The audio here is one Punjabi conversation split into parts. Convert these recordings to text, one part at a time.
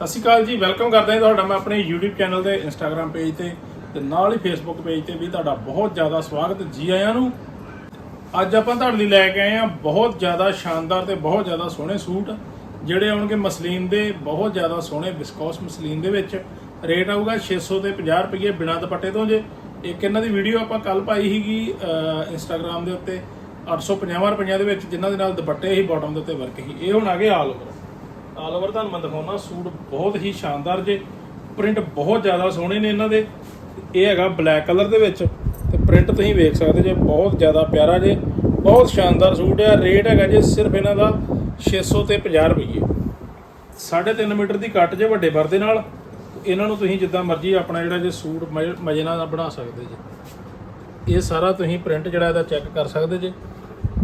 ਸਤਿ ਸ਼੍ਰੀ ਅਕਾਲ ਜੀ ਵੈਲਕਮ ਕਰਦੇ ਹਾਂ ਤੁਹਾਡਾ। ਮੈਂ ਆਪਣੇ YouTube ਚੈਨਲ ਤੇ Instagram ਪੇਜ ਤੇ ਤੇ ਨਾਲ ਹੀ Facebook ਪੇਜ ਤੇ ਵੀ ਤੁਹਾਡਾ ਬਹੁਤ ਜ਼ਿਆਦਾ ਸਵਾਗਤ ਜੀ ਆਇਆਂ ਨੂੰ। ਅੱਜ ਆਪਾਂ ਤੁਹਾਡੇ ਲਈ ਲੈ ਕੇ ਆਏ ਹਾਂ ਬਹੁਤ ਜ਼ਿਆਦਾ ਸ਼ਾਨਦਾਰ ਤੇ ਬਹੁਤ ਜ਼ਿਆਦਾ ਸੋਹਣੇ ਸੂਟ ਜਿਹੜੇ ਆਉਣਗੇ ਮਸਲੀਨ ਦੇ ਬਹੁਤ ਜ਼ਿਆਦਾ ਸੋਹਣੇ ਵਿਸਕੋਸ ਮਸਲੀਨ ਦੇ ਵਿੱਚ। ਰੇਟ ਆਊਗਾ 600 ਤੇ 50 ਰੁਪਏ ਬਿਨਾਂ ਦੁਪੱਟੇ ਤੋਂ ਜੇ। ਇੱਕ ਇਹਨਾਂ ਦੀ ਵੀਡੀਓ ਆਪਾਂ ਕੱਲ ਪਾਈ ਸੀਗੀ ਅਹ, Instagram ਦੇ ਉੱਤੇ। 850 ਰੁਪਈਆਂ ਦੇ ਵਿੱਚ ਜਿਨ੍ਹਾਂ ਦੇ ਨਾਲ ਦੁਪੱਟੇ ਹੀ ਬਾਟਮ ਦੇ ਉੱਤੇ ਵਰਕ ਸੀ। ਇਹ ਹੁਣ ਆ ਗਏ ਆਲ ਓਵਰ ਆਲ ਓਵਰ ਤੁਹਾਨੂੰ ਮੈਂ ਦਿਖਾਉਣਾ ਸੂਟ ਬਹੁਤ ਹੀ ਸ਼ਾਨਦਾਰ ਜੇ, ਪ੍ਰਿੰਟ ਬਹੁਤ ਜ਼ਿਆਦਾ ਸੋਹਣੇ ਨੇ ਇਹਨਾਂ ਦੇ। ਇਹ ਹੈਗਾ ਬਲੈਕ ਕਲਰ ਦੇ ਵਿੱਚ, ਤੇ ਪ੍ਰਿੰਟ ਤੁਸੀਂ ਵੇਖ ਸਕਦੇ ਜੇ, ਬਹੁਤ ਜ਼ਿਆਦਾ ਪਿਆਰਾ ਜੇ, ਬਹੁਤ ਸ਼ਾਨਦਾਰ ਸੂਟ ਹੈ ਰੇਟ ਹੈਗਾ ਜੇ ਸਿਰਫ ਇਹਨਾਂ ਦਾ 600 ਤੇ 50 ਰੁਪਏ 3.5 ਮੀਟਰ ਦੀ ਕੱਟ ਜੇ ਵੱਡੇ ਵਰਦੇ ਨਾਲ, ਇਹਨਾਂ ਨੂੰ ਤੁਸੀਂ ਜਿੱਦਾਂ ਮਰਜ਼ੀ ਆਪਣਾ ਜਿਹੜਾ ਜੇ ਸੂਟ ਮਜ਼ੇ ਮਜ਼ੇ ਨਾਲ ਬਣਾ ਸਕਦੇ ਜੇ। ਇਹ ਸਾਰਾ ਤੁਸੀਂ ਪ੍ਰਿੰਟ ਜਿਹੜਾ ਇਹਦਾ ਚੈੱਕ ਕਰ ਸਕਦੇ ਜੇ।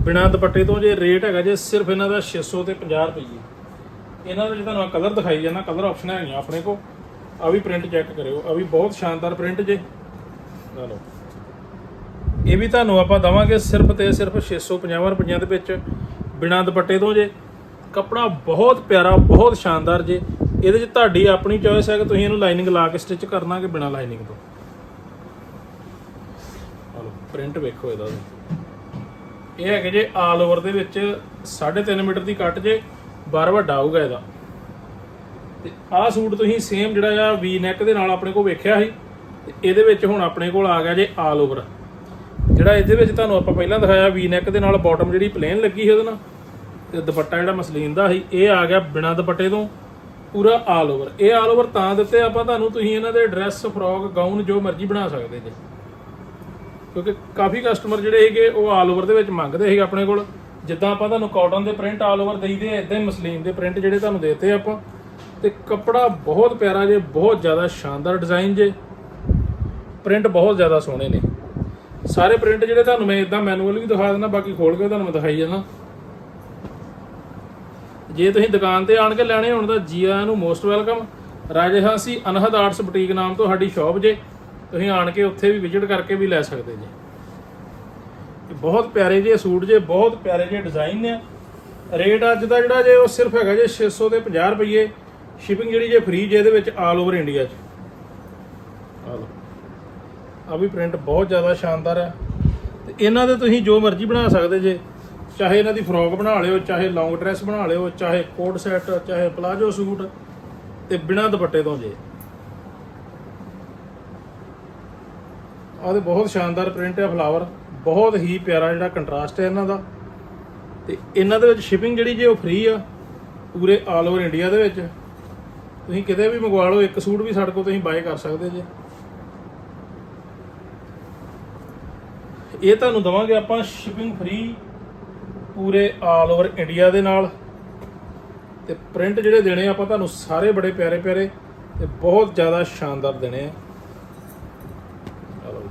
ਬਿਨਾਂ ਦੁਪੱਟੇ ਤੋਂ ਜੇ ਰੇਟ ਹੈਗਾ ਜੇ ਸਿਰਫ ਇਹਨਾਂ ਦਾ 600 ਤੇ 50 ਰੁਪਏ ਇਹਨਾਂ ਦੇ ਜੇ ਤੁਹਾਨੂੰ ਕਲਰ ਦਿਖਾਈ ਜਾਣਾ ਕਲਰ ਆਪਸ਼ਨ ਹੈਗੀਆਂ ਆਪਣੇ ਕੋਲ। ਆ ਵੀ ਪ੍ਰਿੰਟ ਚੈੱਕ ਕਰਿਓ ਆ ਵੀ ਬਹੁਤ ਸ਼ਾਨਦਾਰ ਪ੍ਰਿੰਟ ਜੇ। ਆ ਲਓ ਇਹ ਵੀ ਤੁਹਾਨੂੰ ਆਪਾਂ ਦਵਾਂਗੇ ਸਿਰਫ ਤੇ ਸਿਰਫ 650 ਰੁਪਈਆਂ ਦੇ ਵਿੱਚ, ਬਿਨਾਂ ਦੁਪੱਟੇ ਤੋਂ ਜੇ। ਕੱਪੜਾ ਬਹੁਤ ਪਿਆਰਾ, ਬਹੁਤ ਸ਼ਾਨਦਾਰ ਜੇ। ਇਹਦੇ 'ਚ ਤੁਹਾਡੀ ਆਪਣੀ ਚੋਇਸ ਹੈ ਕਿ ਤੁਸੀਂ ਇਹਨੂੰ ਲਾਈਨਿੰਗ ਲਾ ਕੇ ਸਟਿਚ ਕਰਨਾ ਕਿ ਬਿਨਾਂ ਲਾਈਨਿੰਗ ਤੋਂ। ਆ ਪ੍ਰਿੰਟ ਵੇਖੋ ਇਹਦਾ। ਇਹ ਹੈਗੇ ਜੇ ਆਲ ਓਵਰ ਦੇ ਵਿੱਚ 3.5 ਮੀਟਰ ਦੀ ਕੱਟ ਜੇ। ਬਾਰ ਵੱਡਾ ਆਊਗਾ ਇਹਦਾ। ਤੇ ਆਹ ਸੂਟ ਤੁਸੀਂ ਸੇਮ ਜਿਹੜਾ ਆ ਵੀ ਨੈਕ ਦੇ ਨਾਲ ਆਪਣੇ ਕੋਲ ਵੇਖਿਆ ਸੀ, ਤੇ ਇਹਦੇ ਵਿੱਚ ਹੁਣ ਆਪਣੇ ਕੋਲ ਆ ਗਿਆ ਜੇ ਆਲ ਓਵਰ ਜਿਹੜਾ ਇਹਦੇ ਵਿੱਚ ਤੁਹਾਨੂੰ ਆਪਾਂ ਪਹਿਲਾਂ ਦਿਖਾਇਆ ਵੀ ਨੈਕ ਦੇ ਨਾਲ ਬਾਟਮ ਜਿਹੜੀ ਪਲੇਨ ਲੱਗੀ ਸੀ ਉਹਦੇ ਨਾਲ, ਤੇ ਦੁਪੱਟਾ ਜਿਹੜਾ ਮਸਲੀਨ ਦਾ ਸੀ, ਇਹ ਆ ਗਿਆ ਬਿਨਾ ਦੁਪੱਟੇ ਤੋਂ, ਪੂਰਾ ਆਲ ਓਵਰ ਇਹ ਆਲ ਓਵਰ ਤਾਂ ਦਿੱਤੇ ਆਪਾਂ ਤੁਹਾਨੂੰ, ਤੁਸੀਂ ਇਹਨਾਂ ਦੇ ਡਰੈਸ ਫਰੋਕ ਗਾਊਨ ਜੋ ਮਰਜ਼ੀ ਬਣਾ ਸਕਦੇ ਜੇ। ਕਿਉਂਕਿ ਕਾਫੀ ਕਸਟਮਰ ਜਿਹੜੇ ਹੈਗੇ ਉਹ ਆਲ ਓਵਰ ਦੇ ਵਿੱਚ ਮੰਗਦੇ ਸੀਗੇ ਆਪਣੇ ਕੋਲ। ਜਿੱਦਾਂ ਆਪਾਂ ਤੁਹਾਨੂੰ ਕਾਟਨ ਦੇ ਪ੍ਰਿੰਟ ਆਲ ਓਵਰ ਦੇਈਦੇ ਆ ਇਦਾਂ ਹੀ ਮਸਲੀਨ ਦੇ ਪ੍ਰਿੰਟ ਜਿਹੜੇ ਤੁਹਾਨੂੰ ਦੇਤੇ ਆਪਾਂ। ਤੇ ਕੱਪੜਾ ਬਹੁਤ ਪਿਆਰਾ ਜੇ, ਬਹੁਤ ਜ਼ਿਆਦਾ ਸ਼ਾਨਦਾਰ ਡਿਜ਼ਾਈਨ ਜੇ। ਪ੍ਰਿੰਟ ਬਹੁਤ ਜ਼ਿਆਦਾ ਸੋਹਣੇ ਨੇ। ਸਾਰੇ ਪ੍ਰਿੰਟ ਜਿਹੜੇ ਤੁਹਾਨੂੰ ਮੈਂ ਇਦਾਂ ਮੈਨੂਅਲ ਵੀ ਦਿਖਾ ਦਿੰਦਾ, ਬਾਕੀ ਖੋਲ ਕੇ ਤੁਹਾਨੂੰ ਮੈਂ ਦਿਖਾਈ ਜਾਣਾ ਜੇ ਤੁਸੀਂ ਦੁਕਾਨ ਤੇ ਆਣ ਕੇ ਲੈਣੇ ਹੋਣ ਤਾਂ ਜੀ ਆਇਆਂ ਨੂੰ ਮੋਸਟ ਵੈਲਕਮ ਰਾਜਹਾਸੀ ਅਨਹਦ ਆਰਟਸ ਬੁਟੀਕ ਨਾਮ ਤੋਂ ਸਾਡੀ ਸ਼ਾਪ ਜੇ। ਤੁਸੀਂ ਆਣ ਕੇ ਉੱਥੇ ਵੀ ਵਿਜ਼ਿਟ ਕਰਕੇ ਵੀ ਲੈ ਸਕਦੇ ਜੇ। ਬਹੁਤ ਪਿਆਰੇ ਜਿਹੇ ਸੂਟ ਜੇ, ਬਹੁਤ ਪਿਆਰੇ ਜਿਹੇ ਡਿਜ਼ਾਈਨ ਨੇ। ਰੇਟ ਅੱਜ ਦਾ ਜਿਹੜਾ ਜੇ, ਉਹ ਸਿਰਫ ਹੈਗਾ ਜੇ 600 ਤੇ 50 ਰੁਪਏ ਸ਼ਿਪਿੰਗ ਜਿਹੜੀ ਜੇ ਫ੍ਰੀ ਜੇ, ਇਹਦੇ ਵਿੱਚ ਆਲ ਓਵਰ ਇੰਡੀਆ 'ਚ। ਆ ਲਓ। ਆ ਵੀ ਪ੍ਰਿੰਟ ਬਹੁਤ ਜ਼ਿਆਦਾ ਸ਼ਾਨਦਾਰ ਹੈ। ਤੇ ਇਹਨਾਂ ਦੇ ਤੁਸੀਂ ਜੋ ਮਰਜ਼ੀ ਬਣਾ ਸਕਦੇ ਜੇ। ਚਾਹੇ ਇਹਨਾਂ ਦੀ ਫਰੋਕ ਬਣਾ ਲਿਓ, ਚਾਹੇ ਲੌਂਗ ਡਰੈਸ ਬਣਾ ਲਿਓ, ਚਾਹੇ ਕੋਟ ਸੈਟ ਚਾਹੇ ਪਲਾਜੋ ਸੂਟ, ਤੇ ਬਿਨਾਂ ਦੁਪੱਟੇ ਤੋਂ ਜੇ। ਆਹ ਤੇ ਬਹੁਤ ਸ਼ਾਨਦਾਰ ਪ੍ਰਿੰਟ ਹੈ ਫਲਾਵਰ ਬਹੁਤ ਹੀ ਪਿਆਰਾ ਜਿਹੜਾ ਕੰਟਰਾਸਟ ਹੈ ਇਹਨਾਂ ਦਾ। ਤੇ ਇਹਨਾਂ ਦੇ ਵਿੱਚ ਸ਼ਿਪਿੰਗ ਜਿਹੜੀ ਜੇ ਉਹ ਫ੍ਰੀ ਆ, ਪੂਰੇ ਆਲ ਓਵਰ ਇੰਡੀਆ ਦੇ ਵਿੱਚ। ਤੁਸੀਂ ਕਿਤੇ ਵੀ ਮੰਗਵਾ ਲਓ, ਇੱਕ ਸੂਟ ਵੀ ਸਾਡੇ ਕੋਲ ਤੁਸੀਂ ਬਾਏ ਕਰ ਸਕਦੇ ਜੇ। ਇਹ ਤੁਹਾਨੂੰ ਦਵਾਂਗੇ ਆਪਾਂ ਸ਼ਿਪਿੰਗ ਫ੍ਰੀ ਪੂਰੇ ਆਲ ਓਵਰ ਇੰਡੀਆ ਦੇ ਨਾਲ। ਤੇ ਪ੍ਰਿੰਟ ਜਿਹੜੇ ਦੇਣੇ ਆ, ਆਪਾਂ ਤੁਹਾਨੂੰ ਸਾਰੇ ਬੜੇ ਪਿਆਰੇ ਪਿਆਰੇ ਤੇ ਬਹੁਤ ਜ਼ਿਆਦਾ ਸ਼ਾਨਦਾਰ ਦੇਣੇ ਆ ਚਲੋ ਜੀ।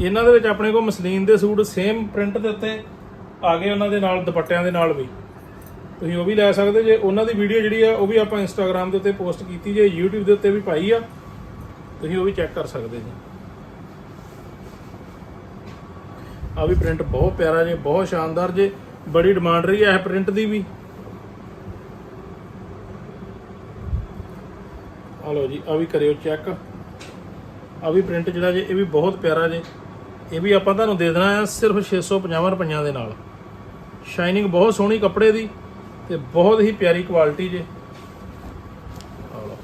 ਇਹਨਾਂ ਦੇ ਵਿੱਚ ਆਪਣੇ ਕੋਲ ਮਸਲੀਨ ਦੇ ਸੂਟ ਸੇਮ ਪ੍ਰਿੰਟ ਦੇ ਉੱਤੇ ਆ ਗਏ ਉਹਨਾਂ ਦੇ ਨਾਲ, ਦੁਪੱਟਿਆਂ ਦੇ ਨਾਲ ਵੀ। ਤੁਸੀਂ ਉਹ ਵੀ ਲੈ ਸਕਦੇ ਜੇ। ਉਹਨਾਂ ਦੀ ਵੀਡੀਓ ਜਿਹੜੀ ਆ, ਉਹ ਵੀ ਆਪਾਂ ਇੰਸਟਾਗ੍ਰam ਦੇ ਉੱਤੇ ਪੋਸਟ ਕੀਤੀ ਜੇ, YouTube ਦੇ ਉੱਤੇ ਵੀ ਪਾਈ ਆ। ਤੁਸੀਂ ਉਹ ਵੀ ਚੈੱਕ ਕਰ ਸਕਦੇ ਜੀ। ਆ ਵੀ ਪ੍ਰਿੰਟ ਬਹੁਤ ਪਿਆਰਾ ਜੇ, ਬਹੁਤ ਸ਼ਾਨਦਾਰ ਜੇ। ਬੜੀ ਡਿਮਾਂਡ ਰਹੀ ਹੈ ਇਹ ਪ੍ਰਿੰਟ ਦੀ ਵੀ। ਆ ਲਓ ਜੀ ਆ ਵੀ ਕਰਿਓ ਚੈੱਕ ਆ ਵੀ ਪ੍ਰਿੰਟ ਜਿਹੜਾ ਜੇ, ਇਹ ਵੀ ਬਹੁਤ ਪਿਆਰਾ ਜੇ। ਇਹ ਵੀ ਆਪਾਂ ਤੁਹਾਨੂੰ ਦੇ ਦੇਣਾ ਹੈ ਸਿਰਫ 650 ਰੁਪਈਆਂ ਦੇ ਨਾਲ। ਸ਼ਾਈਨਿੰਗ ਬਹੁਤ ਸੋਹਣੀ ਕੱਪੜੇ ਦੀ ਤੇ ਬਹੁਤ ਹੀ ਪਿਆਰੀ ਕੁਆਲਿਟੀ ਜੇ। ਆ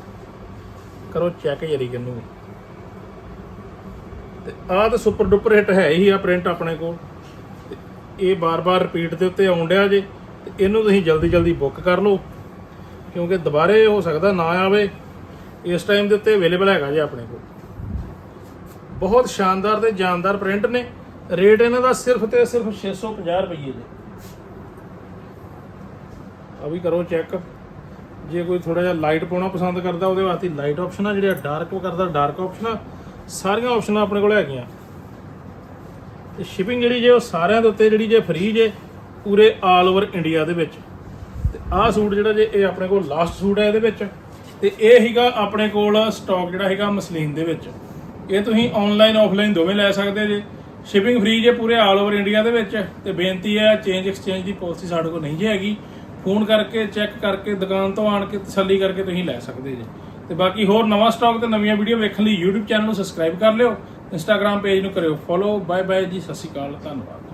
ਕਰੋ ਚੈੱਕ ਜਰੀ ਕਿੰਨੂੰ। ਤੇ ਆਹ ਤਾਂ ਸੁਪਰ ਡੁਪਰ ਹਿੱਟ ਹੈ ਹੀ ਆ ਪ੍ਰਿੰਟ ਆਪਣੇ ਕੋਲ। ਇਹ ਬਾਰ-ਬਾਰ ਰਿਪੀਟ ਦੇ ਉੱਤੇ ਆਉਣ ਡਿਆ ਜੇ, ਤੇ ਇਹਨੂੰ ਤੁਸੀਂ ਜਲਦੀ ਜਲਦੀ ਬੁੱਕ ਕਰ ਲਓ। ਕਿਉਂਕਿ ਦੁਬਾਰੇ ਹੋ ਸਕਦਾ ਨਾ ਆਵੇ। ਇਸ ਟਾਈਮ ਦੇ ਉੱਤੇ ਅਵੇਲੇਬਲ ਹੈਗਾ ਜੇ ਆਪਣੇ ਕੋਲ। ਬਹੁਤ ਸ਼ਾਨਦਾਰ ਤੇ ਜਾਨਦਾਰ ਪ੍ਰਿੰਟ ਨੇ। ਰੇਟ ਇਹਨਾਂ ਦਾ ਸਿਰਫ ਤੇ ਸਿਰਫ 650 ਰੁਪਏ ਜੀ ਆ ਵੀ ਕਰੋ ਚੈੱਕ। ਜੇ ਕੋਈ ਥੋੜਾ ਜਿਹਾ ਲਾਈਟ ਪਾਉਣਾ ਪਸੰਦ ਕਰਦਾ, ਉਹਦੇ ਵਾਸਤੇ ਲਾਈਟ ਆਪਸ਼ਨ ਆ, ਜਿਹੜੇ ਡਾਰਕ ਕਰਦਾ, ਡਾਰਕ ਆਪਸ਼ਨ ਆ। ਸਾਰੀਆਂ ਆਪਸ਼ਨਾਂ ਆਪਣੇ ਕੋਲ ਹੈਗੀਆਂ। ਤੇ ਸ਼ਿਪਿੰਗ ਜਿਹੜੀ ਜੇ ਉਹ ਸਾਰਿਆਂ ਦੇ ਉੱਤੇ ਜਿਹੜੀ ਜੇ ਫ੍ਰੀ ਜੇ, ਪੂਰੇ ਆਲ ਓਵਰ ਇੰਡੀਆ ਦੇ ਵਿੱਚ। ਤੇ ਆਹ ਸੂਟ ਜਿਹੜਾ ਜੇ ਇਹ ਆਪਣੇ ਕੋਲ ਲਾਸਟ ਸੂਟ ਹੈ ਇਹਦੇ ਵਿੱਚ। ਤੇ ਇਹ ਹੀਗਾ ਆਪਣੇ ਕੋਲ ਸਟਾਕ ਜਿਹੜਾ ਹੈਗਾ ਮਸਲੀਨ ਦੇ ਵਿੱਚ। ਇਹ ਤੁਸੀਂ ਆਨਲਾਈਨ ਆਫਲਾਈਨ ਦੋਵੇਂ ਲੈ ਸਕਦੇ ਜੇ। ਸ਼ਿਪਿੰਗ ਫ੍ਰੀ ਜੇ ਪੂਰੇ ਆਲ ਓਵਰ ਇੰਡੀਆ ਦੇ ਵਿੱਚ। ਤੇ ਬੇਨਤੀ ਹੈ ਚੇਂਜ ਐਕਸਚੇਂਜ ਦੀ ਪਾਲਿਸੀ ਸਾਡੇ ਕੋਲ ਨਹੀਂ ਜੇ ਹੈਗੀ। ਫੋਨ ਕਰਕੇ ਚੈੱਕ ਕਰਕੇ, ਦੁਕਾਨ ਤੋਂ ਆਣ ਕੇ, ਤਸੱਲੀ ਕਰਕੇ ਤੁਸੀਂ ਲੈ ਸਕਦੇ ਜੇ। ਤੇ ਬਾਕੀ ਹੋਰ ਨਵਾਂ ਸਟਾਕ ਤੇ ਨਵੀਆਂ ਵੀਡੀਓ ਵੇਖਣ ਲਈ YouTube ਚੈਨਲ ਨੂੰ ਸਬਸਕ੍ਰਾਈਬ ਕਰ ਲਿਓ। Instagram ਪੇਜ ਨੂੰ ਕਰਿਓ। ਫੋਲੋ ਬਾਏ ਬਾਏ ਜੀ, ਸਤਿ ਸ਼੍ਰੀ ਅਕਾਲ। ਧੰਨਵਾਦ।